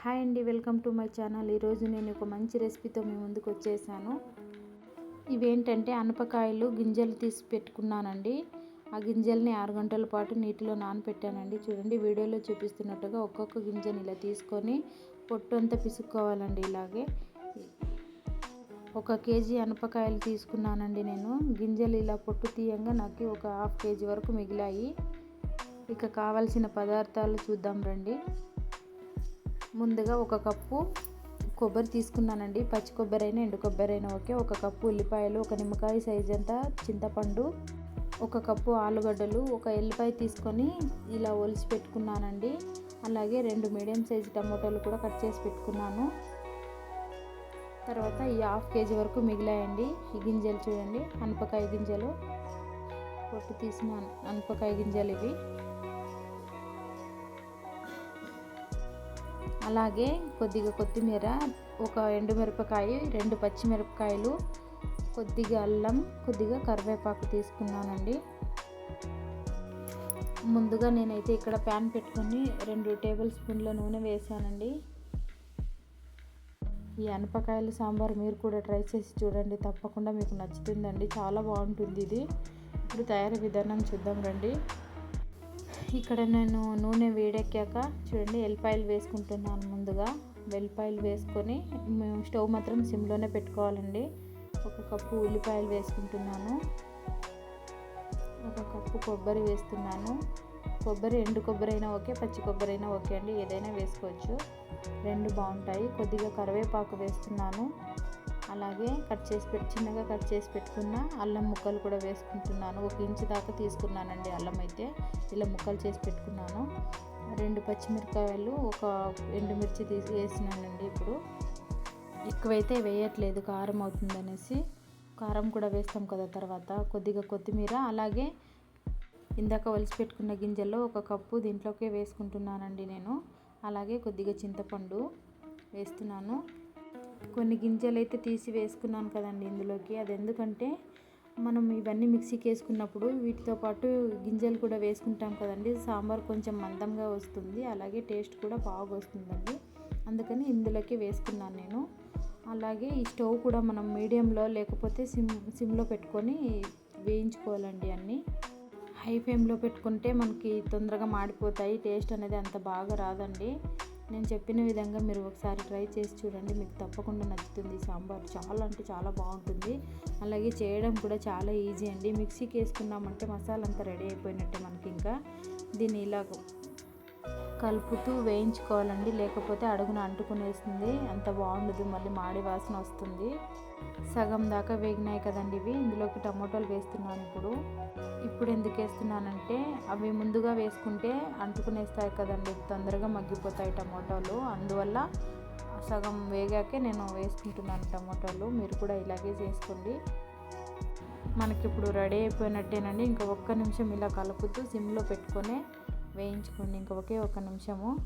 Hi అండి welcome to my channel. ఈరోజు నేను ఒక మంచి రెసిపీతో మీ ముందుకు వచ్చేసాను. ఇవేంటంటే అనపకాయలు గింజలు తీసి పెట్టుకున్నానండి. ఆ గింజల్ని ఆరు గంటల పాటు నీటిలో నానపెట్టానండి. చూడండి వీడియోలో చూపిస్తున్నట్టుగా ఒక్కొక్క గింజని ఇలా తీసుకొని పొట్టు అంతా పిసుక్కోవాలండి ఇలాగే. ఒక కేజీ అనపకాయలు తీసుకున్నానండి నేను. గింజలు ఇలా పొట్టు తీయంగా నాకు ఒక హాఫ్ కేజీ వరకు మిగిలాయి. ఇక కావాల్సిన పదార్థాలు చూద్దాం రండి. ముందుగా ఒక కప్పు కొబ్బరి తీసుకున్నానండి. పచ్చి కొబ్బరి అయినా ఎండు కొబ్బరి అయినా ఓకే. ఒక కప్పు ఉల్లిపాయలు ఒక నిమ్మకాయ సైజ్ అంతా చింతపండు ఒక కప్పు ఆలుగడ్డలు ఒక ఎల్లిపాయ తీసుకొని ఇలా ఒలిచి పెట్టుకున్నానండి. అలాగే రెండు మీడియం సైజు టమాటోలు కూడా కట్ చేసి పెట్టుకున్నాను. తర్వాత ఈ హాఫ్ కేజీ వరకు మిగిలాయండి. ఈ గింజలు చూడండి. అనపకాయ గింజలు. పొట్టు తీసిన అనపకాయ గింజలు ఇవి. అలాగే కొద్దిగా కొత్తిమీర ఒక ఎండుమిరపకాయ రెండు పచ్చిమిరపకాయలు కొద్దిగా అల్లం కొద్దిగా కరివేపాకు తీసుకున్నానండి. ముందుగా నేనైతే ఇక్కడ ప్యాన్ పెట్టుకొని రెండు టేబుల్ స్పూన్ల నూనె వేసానండి ఈ అనపకాయల సాంబార్ మీరు కూడా ట్రై చేసి చూడండి. తప్పకుండా మీకు నచ్చుతుందండి. చాలా బాగుంటుంది ఇది. ఇప్పుడు తయారీ విధానం చూద్దాం రండి. ఇక్కడ నేను నూనె వేడెక్కాక చూడండి ఎల్లిపాయలు వేసుకుంటున్నాను ముందుగా. వెల్లిపాయలు వేసుకొని స్టవ్ మాత్రం సిమ్లోనే పెట్టుకోవాలండి. ఒక కప్పు ఉల్లిపాయలు వేసుకుంటున్నాను. ఒక కప్పు కొబ్బరి వేస్తున్నాను. కొబ్బరి ఎండు కొబ్బరి అయినా ఓకే పచ్చి కొబ్బరి అయినా ఓకే అండి. ఏదైనా వేసుకోవచ్చు. రెండు బాగుంటాయి. కొద్దిగా కరివేపాకు వేస్తున్నాను. అలాగే కట్ చేసి పెట్టి చిన్నగా కట్ చేసి పెట్టుకున్న అల్లం ముక్కలు కూడా వేసుకుంటున్నాను. ఒక ఇంచు దాకా తీసుకున్నానండి అల్లం అయితే. ఇలా ముక్కలు చేసి పెట్టుకున్నాను. రెండు పచ్చిమిరకాయలు ఒక ఎండుమిర్చి తీసి వేసినానండి ఇప్పుడు. ఎక్కువైతే వేయట్లేదు కారం అవుతుందనేసి. కారం కూడా వేస్తాం కదా తర్వాత కొద్దిగా కొత్తిమీర. అలాగే ఇందాక వలిసి పెట్టుకున్న గింజల్లో ఒక కప్పు దీంట్లోకే వేసుకుంటున్నానండి నేను. అలాగే కొద్దిగా చింతపండు వేస్తున్నాను. కొన్ని గింజలు అయితే తీసి వేసుకున్నాను కదండి ఇందులోకి. అది ఎందుకంటే మనం ఇవన్నీ మిక్సీకి వేసుకున్నప్పుడు వీటితో పాటు గింజలు కూడా వేసుకుంటాం కదండి. సాంబార్ కొంచెం మందంగా వస్తుంది. అలాగే టేస్ట్ కూడా బాగా వస్తుందండి. అందుకని ఇందులోకి వేసుకున్నాను నేను. అలాగే ఈ స్టవ్ కూడా మనం మీడియంలో లేకపోతే సిమ్ సిమ్లో పెట్టుకొని వేయించుకోవాలండి అన్నీ. హై ఫ్లేమ్లో పెట్టుకుంటే మనకి తొందరగా మాడిపోతాయి. టేస్ట్ అనేది అంత బాగా రాదండి. నేను చెప్పిన విధంగా మీరు ఒకసారి ట్రై చేసి చూడండి. మీకు తప్పకుండా నచ్చుతుంది. సాంబార్ చాలా అంటే చాలా బాగుంటుంది. అలాగే చేయడం కూడా చాలా ఈజీ అండి. మిక్సీకి వేసుకున్నామంటే మసాలా అంతా రెడీ అయిపోయినట్టే మనకి ఇంకా. దీన్ని ఇలా కలుపుతూ వేయించుకోవాలండి. లేకపోతే అడుగున అంటుకునేస్తుంది. అంత బాగుండదు. మళ్ళీ మాడి వాసన వస్తుంది. సగం దాకా వేగినాయి కదండి ఇవి. ఇందులోకి టమాటోలు వేస్తున్నాను ఇప్పుడు. ఇప్పుడు ఎందుకు వేస్తున్నానంటే అవి ముందుగా వేసుకుంటే అంటుకునేస్తాయి కదండి. తొందరగా మగ్గిపోతాయి టమాటోలు. అందువల్ల సగం వేగాకే నేను వేసుకుంటున్నాను టమాటోలు. మీరు కూడా ఇలాగే చేసుకోండి. మనకి ఇప్పుడు రెడీ అయిపోయినట్టేనండి. ఇంకా ఒక్క నిమిషం ఇలా కలుపుతూ సిమ్లో పెట్టుకొని వేయించుకోండి. ఇంకా ఒకే ఒక నిమిషము.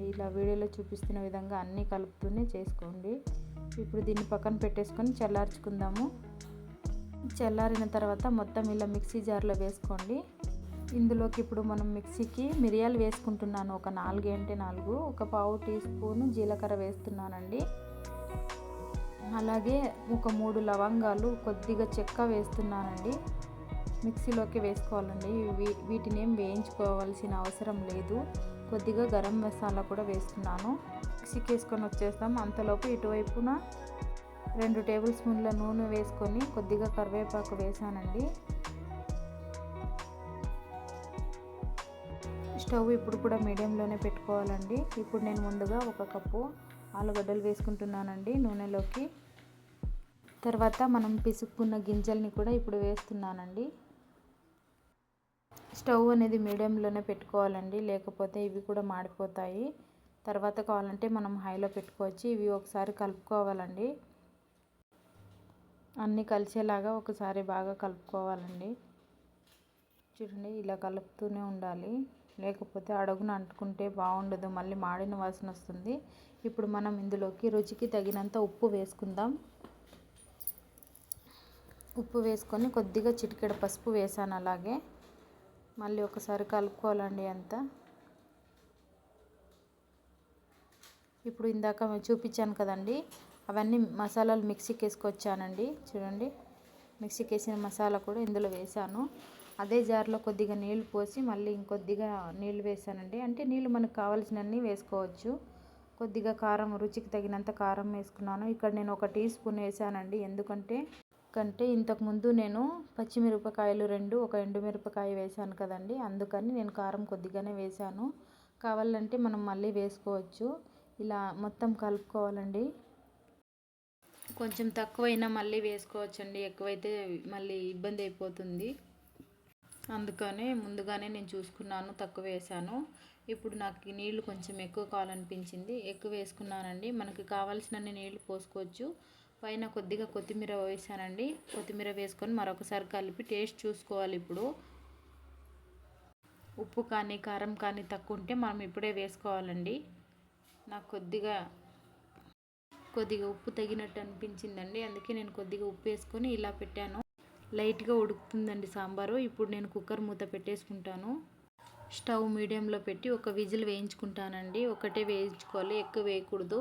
చేసుకోండి ఇలా వీడియోలో చూపిస్తున్న విధంగా అన్నీ కలుపుతూనే చేసుకోండి. ఇప్పుడు దీన్ని పక్కన పెట్టేసుకొని చల్లార్చుకుందాము. చల్లారిన తర్వాత మొత్తం ఇలా మిక్సీ జార్లో వేసుకోండి. ఇందులోకి ఇప్పుడు మనం మిక్సీకి మిరియాలు వేసుకుంటున్నాను. ఒక నాలుగు అంటే నాలుగు. ఒక పావు టీ స్పూన్ జీలకర్ర వేస్తున్నానండి. అలాగే ఒక మూడు లవంగాలు కొద్దిగా చెక్క వేస్తున్నానండి. మిక్సీలోకి వేసుకోవాలండి. వీటిని ఏం వేయించుకోవాల్సిన అవసరం లేదు. కొద్దిగా గరం మసాలా కూడా వేస్తున్నాను. మిక్సీకి వేసుకొని వచ్చేస్తాం. అంతలోపు ఇటువైపున రెండు టేబుల్ స్పూన్ల నూనె వేసుకొని కొద్దిగా కరివేపాకు వేసానండి. స్టవ్ ఇప్పుడు కూడా మీడియంలోనే పెట్టుకోవాలండి. ఇప్పుడు నేను ముందుగా ఒక కప్పు ఆలుగడ్డలు వేసుకుంటున్నానండి నూనెలోకి. తర్వాత మనం పిసుక్కున్న గింజల్ని కూడా ఇప్పుడు వేస్తున్నానండి. స్టవ్ అనేది మీడియంలోనే పెట్టుకోవాలండి. లేకపోతే ఇవి కూడా మాడిపోతాయి. తర్వాత కావాలంటే మనం హైలో పెట్టుకోవచ్చు. ఇవి ఒకసారి కలుపుకోవాలండి. అన్నీ కలిసేలాగా ఒకసారి బాగా కలుపుకోవాలండి. చూడండి ఇలా కలుపుతూనే ఉండాలి. లేకపోతే అడుగున అంటుకుంటే బాగుండదు. మళ్ళీ మాడిన వాసన వస్తుంది. ఇప్పుడు మనం ఇందులోకి రుచికి తగినంత ఉప్పు వేసుకుందాం. ఉప్పు వేసుకొని కొద్దిగా చిటికెడ పసుపు వేసాను అలాగే. మళ్ళీ ఒకసారి కలుపుకోవాలండి అంతా. ఇప్పుడు ఇందాక చూపించాను కదండి అవన్నీ మసాలాలు మిక్సీకి వేసుకొచ్చానండి. చూడండి మిక్సీకి వేసిన మసాలా కూడా ఇందులో వేసాను. అదే జార్లో కొద్దిగా నీళ్ళు పోసి మళ్ళీ ఇంకొద్దిగా నీళ్ళు వేసానండి. అంటే నీళ్ళు మనకు కావాల్సినన్ని వేసుకోవచ్చు. కొద్దిగా కారం రుచికి తగినంత కారం వేసుకున్నాను. ఇక్కడ నేను ఒక టీ స్పూన్ వేసానండి. ఎందుకంటే కంటే ఇంతకుముందు నేను పచ్చిమిరపకాయలు రెండు ఒక ఎండుమిరపకాయ వేసాను కదండి. అందుకని నేను కారం కొద్దిగానే వేసాను కావాలంటే మనం మళ్ళీ వేసుకోవచ్చు. ఇలా మొత్తం కలుపుకోవాలండి. కొంచెం తక్కువైనా మళ్ళీ వేసుకోవచ్చండి. ఎక్కువైతే మళ్ళీ ఇబ్బంది అయిపోతుంది. అందుకనే ముందుగానే నేను చూసుకున్నాను తక్కువ వేసాను ఇప్పుడు నాకు నీళ్ళు కొంచెం ఎక్కువ కావాలనిపించింది. ఎక్కువ వేసుకున్నానండి. మనకి కావాల్సినన్ని నీళ్ళు పోసుకోవచ్చు. పైన కొద్దిగా కొత్తిమీర వేసానండి. కొత్తిమీర వేసుకొని మరొకసారి కలిపి టేస్ట్ చూసుకోవాలి ఇప్పుడు. ఉప్పు కానీ కారం కానీ తక్కువ ఉంటే మనం ఇప్పుడే వేసుకోవాలండి. నాకు కొద్దిగా కొద్దిగా ఉప్పు తగినట్టు అనిపించిందండి. అందుకే నేను కొద్దిగా ఉప్పు వేసుకొని ఇలా పెట్టాను. లైట్గా ఉడుకుతుందండి సాంబారు. ఇప్పుడు నేను కుక్కర్ మూత పెట్టేసుకుంటాను. స్టవ్ మీడియంలో పెట్టి ఒక విజిల్ వేయించుకుంటానండి. ఒకటే వేయించుకోవాలి ఎక్కువ వేయకూడదు.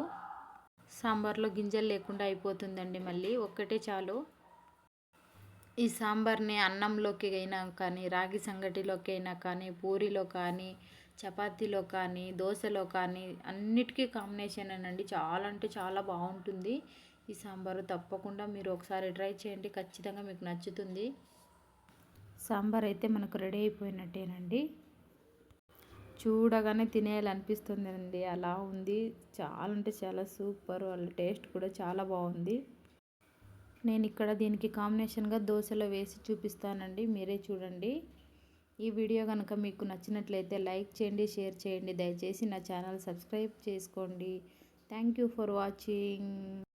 సాంబార్లో గింజలు లేకుండా అయిపోతుందండి మళ్ళీ. ఒక్కటే చాలు. ఈ సాంబార్ని అన్నంలోకి అయినా కానీ రాగి సంగటిలోకి అయినా కానీ పూరిలో కానీ చపాతీలో కానీ దోశలో కానీ అన్నిటికీ కాంబినేషన్ అండి చాలా అంటే చాలా బాగుంటుంది ఈ సాంబారు. తప్పకుండా మీరు ఒకసారి ట్రై చేయండి. ఖచ్చితంగా మీకు నచ్చుతుంది. సాంబార్ అయితే మనకు రెడీ అయిపోయినట్టేనండి. చూడగానే తినేయాలనిపిస్తుంది అండి అలా ఉంది. చాలా అంటే చాలా సూపర్. వాళ్ళ టేస్ట్ కూడా చాలా బాగుంది. నేను ఇక్కడ దీనికి కాంబినేషన్గా దోశలో వేసి చూపిస్తానండి. మీరే చూడండి. ఈ వీడియో కనుక మీకు నచ్చినట్లయితే లైక్ చేయండి షేర్ చేయండి. దయచేసి నా ఛానల్ సబ్స్క్రైబ్ చేసుకోండి. Thank you for watching.